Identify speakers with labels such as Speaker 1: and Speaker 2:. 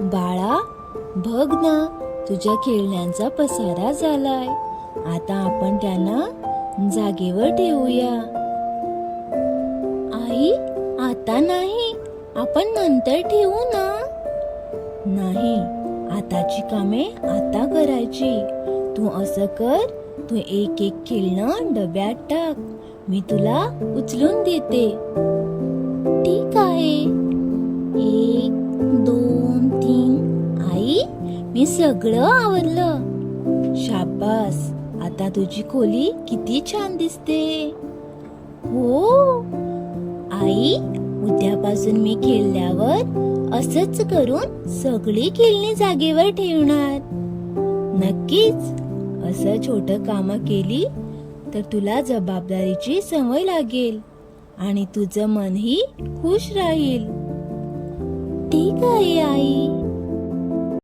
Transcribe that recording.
Speaker 1: बाळा बघ ना तुझ्या खेळण्यांचा पसारा झालाय. आता आपण त्यांना जागेवर ठेवूया. आई आता नाही. आपण नंतर ठेवू ना. नाही आताची कामे आता करायची. तू असं कर तू एक एक खेळणं डब्यात टाक. मी तुला उचलून देते. ठीक आहे. मी सगळं आवरलं. शाबास. आता तुझी खोली किती छान दिसते. हो. आई उद्यापासून मी खेळल्यावर असंच करून सगळी खेळणी जागेवर ठेवणार. नक्कीच. असं छोट काम केली तर तुला जबाबदारीची सवय लागेल आणि तुझं मनही खुश राहील. ठीक आहे आई.